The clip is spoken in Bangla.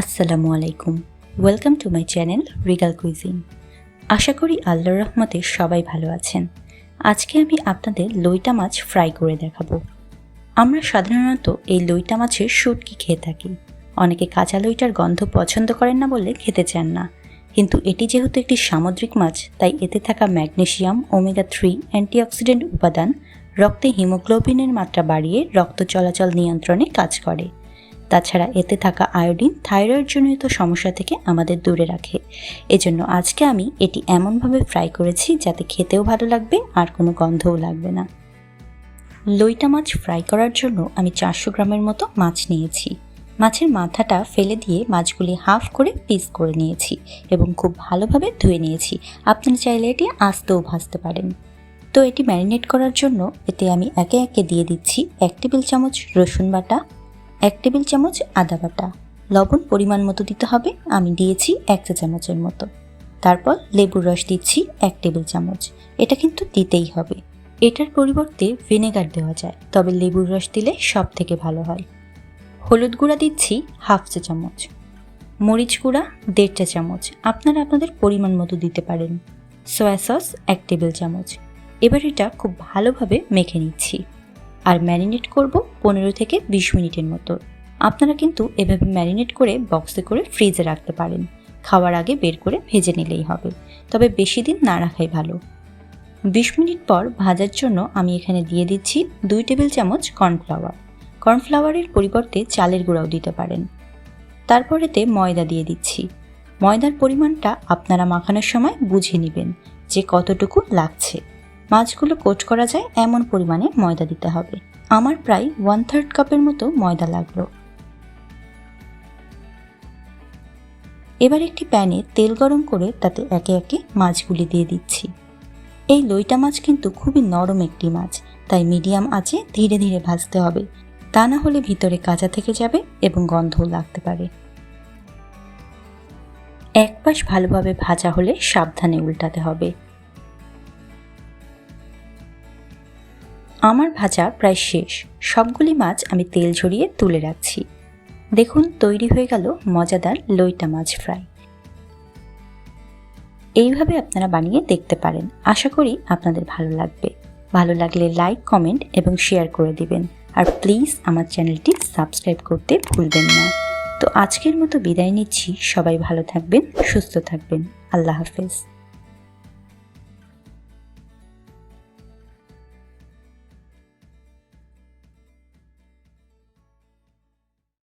আসসালামু আলাইকুম। Welcome to my channel Regal Cuisine আশা করি আল্লাহর রহমতে সবাই ভালো আছেন। আজকে আমি আপনাদের লইটা মাছ ফ্রাই করে দেখাবো। আমরা সাধারণত এই লইটা মাছের শুটকি খেয়ে থাকি। অনেকে কাঁচা লইটার গন্ধ পছন্দ করেন না বলে খেতে চান না। কিন্তু এটি যেহেতু একটি সামুদ্রিক মাছ, তাই এতে থাকা ম্যাগনেশিয়াম, ওমেগা থ্রি অ্যান্টিঅক্সিডেন্ট উপাদান, রক্তে হিমোগ্লোবিনের মাত্রা বাড়িয়ে রক্ত চলাচল নিয়ন্ত্রণে কাজ করে। তাছাড়া এতে থাকা আয়োডিন থাইরয়েড জনিত সমস্যা থেকে আমাদের দূরে রাখে। এজন্য আজকে আমি এটি এমনভাবে ফ্রাই করেছি যাতে খেতেও ভালো লাগবে আর কোনো গন্ধও লাগবে না। লইটা মাছ ফ্রাই করার জন্য আমি চারশো গ্রামের মতো মাছ নিয়েছি। মাছের মাথাটা ফেলে দিয়ে মাছগুলি হাফ করে পিস করে নিয়েছি এবং খুব ভালোভাবে ধুয়ে নিয়েছি। আপনারা চাইলে এটি আস্তেও ভাজতে পারেন। তো এটি ম্যারিনেট করার জন্য এতে আমি একে একে দিয়ে দিচ্ছি এক টেবিল চামচ রসুন বাটা এক টেবিল চামচ আদা বাটা। লবণ পরিমাণ মতো দিতে হবে। আমি দিয়েছি এক চা চামচের মতো। তারপর লেবুর রস দিচ্ছি এক টেবিল চামচ। এটা কিন্তু দিতেই হবে। এটার পরিবর্তে ভিনেগার দেওয়া যায়। তবে লেবুর রস দিলে সব থেকে ভালো হয়। হলুদ গুঁড়া দিচ্ছি হাফ চা চামচ। মরিচ গুঁড়া দেড় চা চামচ। আপনারা আপনাদের পরিমাণ মতো দিতে পারেন। সয়া সস এক টেবিল চামচ। এবার এটা খুব ভালোভাবে মেখে নিচ্ছি। আর ম্যারিনেট করব পনেরো থেকে বিশ মিনিটের মতো। আপনারা কিন্তু এভাবে ম্যারিনেট করে বক্সে করে ফ্রিজে রাখতে পারেন। খাওয়ার আগে বের করে ভেজে নিলেই হবে। তবে বেশি দিন না রাখাই ভালো। বিশ মিনিট পর ভাজার জন্য আমি এখানে দিয়ে দিচ্ছি দুই টেবিল চামচ কর্নফ্লাওয়ার। কর্নফ্লাওয়ারের পরিবর্তে চালের গুঁড়াও দিতে পারেন। তারপর এতে ময়দা দিয়ে দিচ্ছি। ময়দার পরিমাণটা আপনারা মাখানোর সময় বুঝে নেবেন যে কতটুকু লাগছে। মাছগুলো কোট করা যায় এমন পরিমাণে ময়দা দিতে হবে। আমার প্রায় ওয়ান থার্ড কাপের মতো ময়দা লাগল। এবার একটি প্যানে তেল গরম করে তাতে একে একে মাছগুলি দিয়ে দিচ্ছি। এই লইটা মাছ কিন্তু খুবই নরম একটি মাছ, তাই মিডিয়াম আঁচে ধীরে ধীরে ভাজতে হবে। তা না হলে ভিতরে কাঁচা থেকে যাবে এবং গন্ধও লাগতে পারে। এক পাশ ভালোভাবে ভাজা হলে সাবধানে উল্টাতে হবে। আমার ভাজা প্রায় শেষ। সবগুলি মাছ আমি তেল ঝরিয়ে তুলে রাখছি। দেখুন, তৈরি হয়ে গেল মজাদার লইটা মাছ ফ্রাই। এইভাবে আপনারা বানিয়ে দেখতে পারেন। আশা করি আপনাদের ভালো লাগবে। ভালো লাগলে লাইক, কমেন্ট এবং শেয়ার করে দিবেন। আর প্লিজ আমার চ্যানেলটি সাবস্ক্রাইব করতে ভুলবেন না। তো আজকের মতো বিদায় নিচ্ছি। সবাই ভালো থাকবেন, সুস্থ থাকবেন। আল্লাহ হাফেজ।